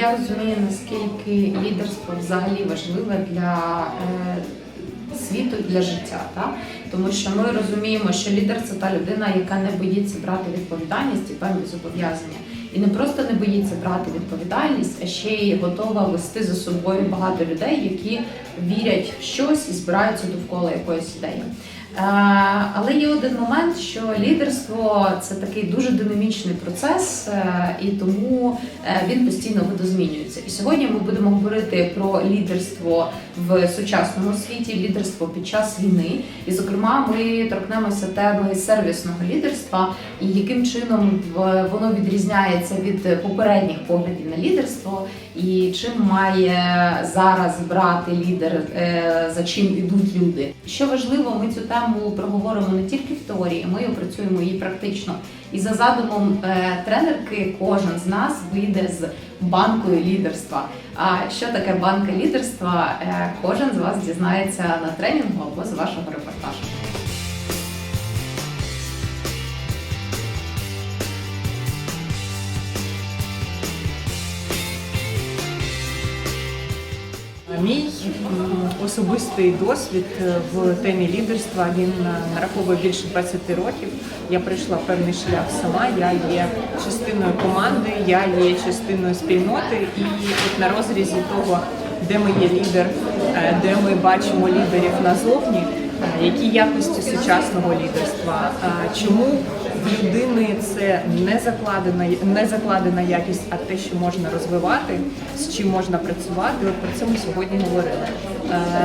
Я розумію, наскільки лідерство взагалі важливе для е, світу для життя. Так? Тому що ми розуміємо, що лідер це та людина, яка не боїться брати відповідальність і певні зобов'язання. І не просто не боїться брати відповідальність, а ще й готова вести за собою багато людей, які вірять в щось і збираються довкола якоїсь ідеї. Е, Але є один момент, що лідерство це такий дуже динамічний процес, е, і тому е, він постійно видозмінюється. І сьогодні ми будемо говорити про лідерство в сучасному світі, лідерство під час війни. І, зокрема, ми торкнемося теми сервісного лідерства і яким чином воно відрізняється від попередніх поглядів на лідерство, і чим має зараз брати лідер, е, за чим ідуть люди. Що важливо, ми цю тему проговоримо не тільки в теорії, ми опрацюємо її практично. І за задумом е, тренерки, кожен з нас вийде з банкою лідерства. А що таке банка лідерства? Е, Кожен з вас дізнається на тренінгу або з вашого репортажу. Мій особистий досвід е, в темі лідерства він е, нараховує більше 20 років. Я пройшла певний шлях сама. Я є частиною команди, я є частиною спільноти, і от на розрізі того, де ми є лідер, е, де ми бачимо лідерів назовні, які якості сучасного лідерства, чому в людини це не закладена, не закладена якість, а те, що можна розвивати, з чим можна працювати. От про це ми сьогодні говорили.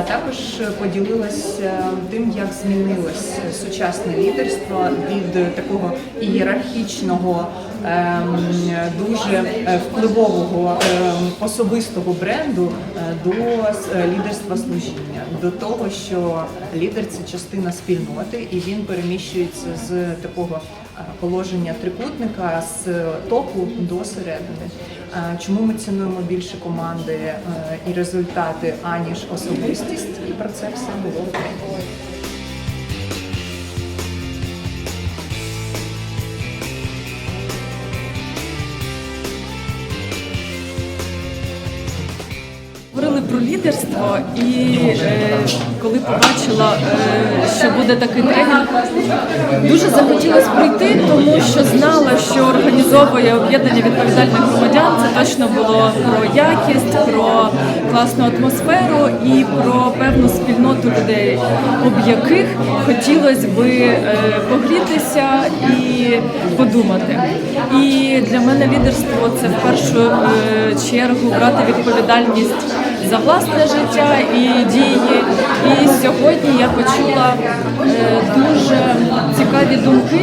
Також поділилась е, тим, як змінилось сучасне лідерство від такого ієрархічного, дуже е, впливового ем, особистого бренду е, до е, лідерства служіння, до того, що лідер це частина спільноти, і він переміщується з такого положення трикутника з топу до середини. Чому ми цінуємо більше команди і результати, аніж особистість, і про це все було про лідерство, і е, коли побачила, е, що буде такий тренінг, дуже захотілося прийти, тому що знала, що організовує об'єднання відповідальних громадян. Це точно було про якість, про класну атмосферу і про певну спільноту людей, об яких хотілося би е, погрітися і подумати. І для мене лідерство це в першу е, чергу брати відповідальність за власне життя і дії. І сьогодні я почула е, дуже цікаві думки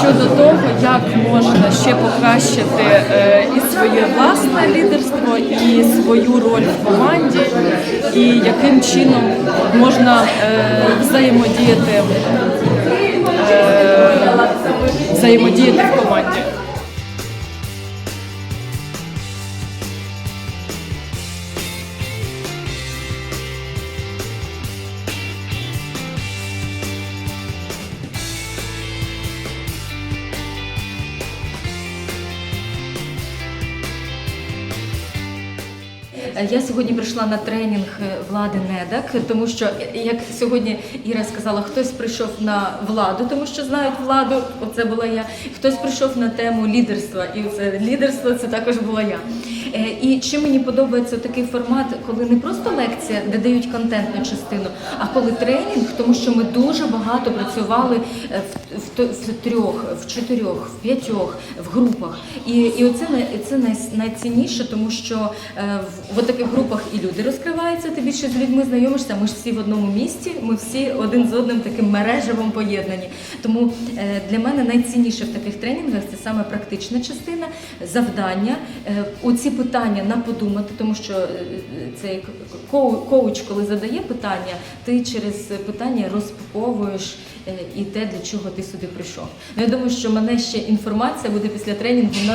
щодо того, як можна ще покращити е, і своє власне лідерство, і свою роль в команді, і яким чином можна е, взаємодіяти, взаємодіяти в команді. Я сьогодні прийшла на тренінг е, влади Недак, тому що е, як сьогодні Іра сказала, хтось прийшов на владу, тому що знають владу. Оце була я. Хтось прийшов на тему лідерства, і це лідерство це також була я. Е, І чим мені подобається такий формат, коли не просто лекція, де дають контентну частину, а коли тренінг, тому що ми дуже багато працювали е, в, в, в трьох, в чотирьох, в п'ятьох, в групах. І, і оце це най, найцінніше, тому що е, в, в таких групах і люди розкриваються, ти більше з людьми знайомишся. Ми ж всі в одному місті, ми всі один з одним таким мережевим поєднані. Тому для мене найцінніше в таких тренінгах це саме практична частина, завдання, оці питання на подумати, тому що е, цей коуч, коли задає питання, ти через питання розпаковуєш е, і те, для чого ти сюди прийшов. Ну, я думаю, що мене ще інформація буде після тренінгу в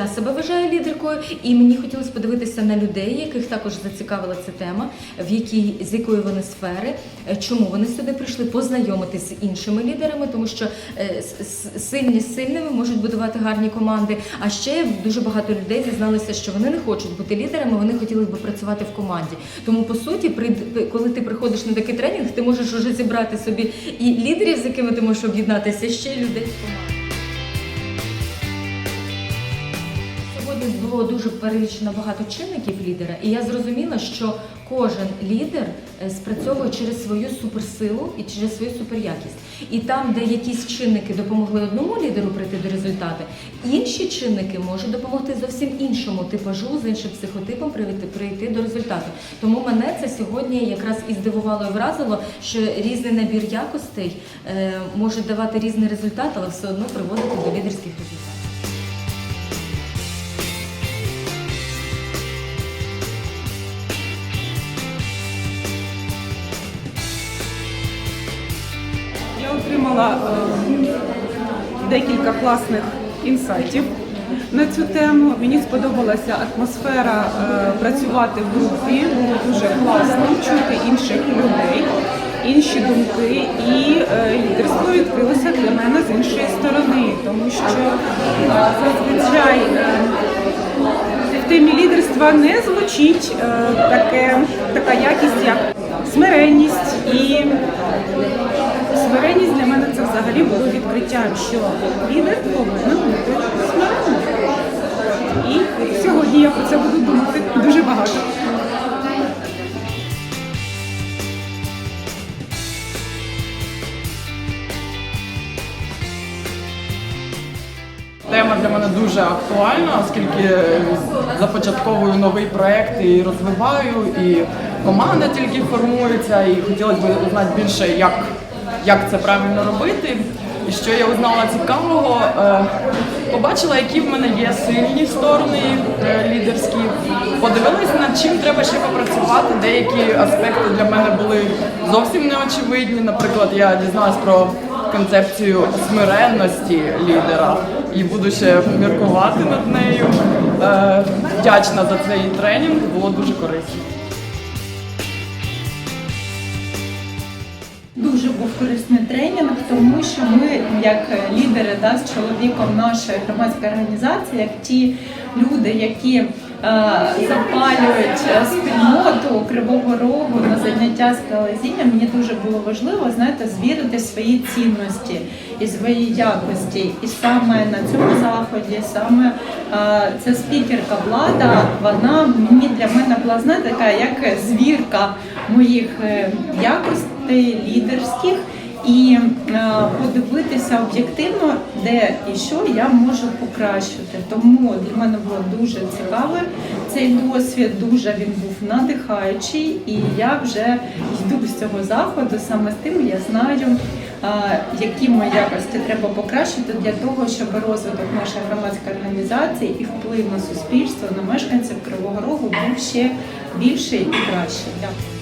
Я себе вважаю лідеркою, і мені хотілося подивитися на людей, яких також зацікавила ця тема, в якій з якої вони сфери, е, чому вони сюди прийшли, познайомитися з іншими лідерами, тому що е, сильні з сильними можуть будувати гарні команди. А ще дуже багато людей зізналися, що вони не хочуть бути лідерами, вони хотіли би працювати в команді. Тому по суті, при- коли ти приходиш на такий тренінг, ти можеш вже зібрати собі і лідерів, з якими ти можеш об'єднатися, ще й людей з команди. Було дуже перелічено багато чинників лідера, і я зрозуміла, що кожен лідер е, спрацьовує через свою суперсилу і через свою суперякість. І там, де якісь чинники допомогли одному лідеру прийти до результату, інші чинники можуть допомогти зовсім іншому типажу, з іншим психотипом прийти, прийти до результату. Тому мене це сьогодні якраз і здивувало і вразило, що різний набір якостей е, може давати різний результат, але все одно приводити до лідерських результатів. Отримала е, декілька класних інсайтів на цю тему. Мені сподобалася атмосфера е, працювати в групі. Було дуже класно чути інших людей, інші думки, і е, лідерство відкрилося для мене з іншої сторони, тому що зазвичай. темі лідерства не звучить е, таке, така якість, як смиренність. І смиренність для мене це взагалі було відкриттям, що лідер повинен бути смиренним. І сьогодні я про це буду думати дуже багато. Тема для мене дуже актуальна, оскільки започатковую новий проект і розвиваю, і команда тільки формується, і хотілося б узнати більше, як, як це правильно робити. І що я узнала цікавого, е, побачила, які в мене є сильні сторони е, лідерські. Подивилась, над чим треба ще попрацювати. Деякі аспекти для мене були зовсім неочевидні. Наприклад, я дізналась про концепцію смиренності лідера і буду ще міркувати над нею. Е, Вдячна за цей тренінг, було дуже корисно. Тому що ми, як лідери да, з чоловіком нашої громадської організації, як ті люди, які е, запалюють е, спільноту Кривого Рогу на заняття скалезіння, мені дуже було важливо знаєте, звірити свої цінності і свої якості. І саме на цьому заході, саме е, ця спікерка влада, вона мені для мене була знаєте, така як звірка моїх е, якостей лідерських. І е, подивитися об'єктивно, де і що я можу покращити. Тому для мене було дуже цікавий цей досвід. Дуже він був надихаючий, і я вже йду з цього заходу саме з тим, я знаю, які мої якості треба покращити для того, щоб розвиток нашої громадської організації і вплив на суспільство на мешканців Кривого Рогу був ще більший і кращий. Дякую.